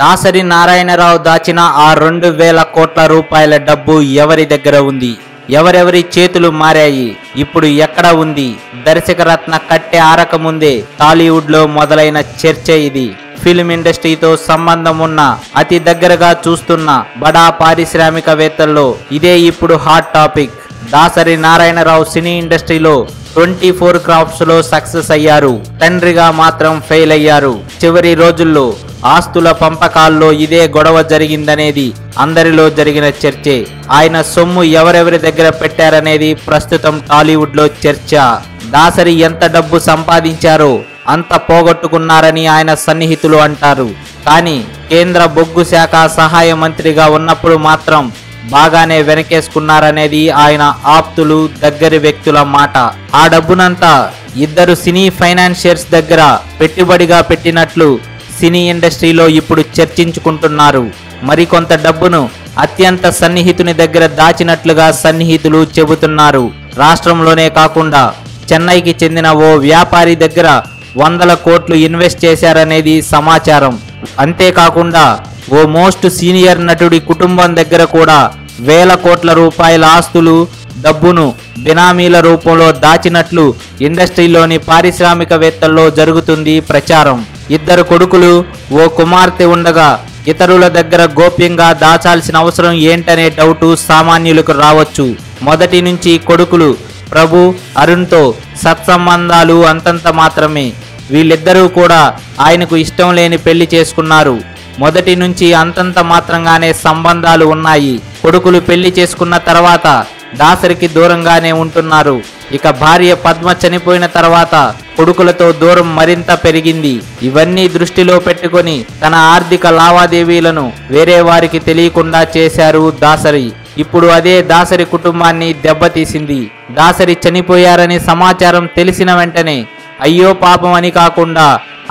దాసరి నారాయణరావు దాచిన ఆ రెండు వేల కోట్ల రూపాయల డబ్బు ఎవరి దగ్గర ఉంది? ఎవరెవరి చేతులు మారాయి? ఇప్పుడు ఎక్కడ ఉంది? దర్శకరత్న కట్టె ఆరక ముందే టాలీవుడ్లో మొదలైన చర్చ ఇది. ఫిల్మ్ ఇండస్ట్రీతో సంబంధం ఉన్న అతి దగ్గరగా చూస్తున్న బడా పారిశ్రామికవేత్తల్లో ఇదే ఇప్పుడు hot topic. Dasari Narayanarao cine ఇండస్ట్రీలో ట్వంటీ ఫోర్ క్రాఫ్ట్స్లో సక్సెస్ అయ్యారు. తండ్రిగా మాత్రం ఫెయిల్ అయ్యారు. చివరి రోజుల్లో ఆస్తుల పంపకాల్లో ఇదే గొడవ జరిగిందనేది అందరిలో జరిగిన చర్చే. ఆయన సొమ్ము ఎవరెవరి దగ్గర పెట్టారనేది ప్రస్తుతం టాలీవుడ్లో చర్చ. దాసరి ఎంత డబ్బు సంపాదించారో అంత పోగొట్టుకున్నారని ఆయన సన్నిహితులు అంటారు. కానీ కేంద్ర బొగ్గు శాఖ సహాయ మంత్రిగా ఉన్నప్పుడు మాత్రం బాగానే వెనకేసుకున్నారనేది ఆయన ఆప్తులు దగ్గరి వ్యక్తుల మాట. ఆ డబ్బునంతా ఇద్దరు సినీ ఫైనాన్షియర్స్ దగ్గర పెట్టుబడిగా పెట్టినట్లు సినీ ఇండస్ట్రీలో ఇప్పుడు చర్చించుకుంటున్నారు. మరికొంత డబ్బును అత్యంత సన్నిహితుని దగ్గర దాచినట్లుగా సన్నిహితులు చెబుతున్నారు. రాష్ట్రంలోనే కాకుండా చెన్నైకి చెందిన ఓ వ్యాపారి దగ్గర వందల కోట్లు ఇన్వెస్ట్ చేశారనేది సమాచారం. అంతేకాకుండా ఓ మోస్ట్ సీనియర్ నటుడి కుటుంబం దగ్గర కూడా వేల కోట్ల రూపాయల ఆస్తులు డబ్బును బినామీల రూపంలో దాచినట్లు ఇండస్ట్రీలోని పారిశ్రామికవేత్తల్లో జరుగుతుంది ప్రచారం. ఇద్దరు కొడుకులు ఓ కుమార్తె ఉండగా ఇతరుల దగ్గర గోప్యంగా దాచాల్సిన అవసరం ఏంటనే డౌటు సామాన్యులకు రావచ్చు. మొదటి నుంచి కొడుకులు ప్రభు అరుణ్తో సత్సంబంధాలు అంతంత మాత్రమే. వీళ్ళిద్దరూ కూడా ఆయనకు ఇష్టం లేని పెళ్ళి చేసుకున్నారు. మొదటి నుంచి అంతంత మాత్రంగానే సంబంధాలు ఉన్నాయి. కొడుకులు పెళ్ళి చేసుకున్న తర్వాత దాసరికి దూరంగానే ఉంటున్నారు. ఇక భార్య పద్మ చనిపోయిన తర్వాత కొడుకులతో దూరం మరింత పెరిగింది. ఇవన్నీ దృష్టిలో పెట్టుకొని తన ఆర్థిక లావాదేవీలను వేరే వారికి తెలియకుండా చేశారు దాసరి. ఇప్పుడు అదే దాసరి కుటుంబాన్ని దెబ్బతీసింది. దాసరి చనిపోయారని సమాచారం తెలిసిన వెంటనే అయ్యో పాపం అని కాకుండా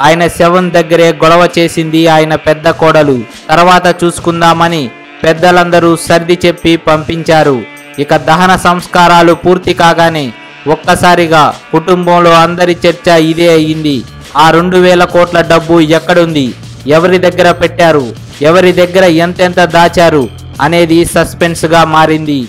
ఆయన శవం దగ్గరే గొడవ చేసింది ఆయన పెద్ద కోడలు. తర్వాత చూసుకుందామని పెద్దలందరూ సర్ది చెప్పి పంపించారు. ఇక దహన సంస్కారాలు పూర్తి కాగానే ఒక్కసారిగా కుటుంబంలో అందరి చర్చ ఇదే అయ్యింది ఆ రెండు వేల కోట్ల డబ్బు ఎక్కడుంది? ఎవరి దగ్గర పెట్టారు? ఎవరి దగ్గర ఎంతెంత దాచారు? అనేది సస్పెన్స్గా మారింది.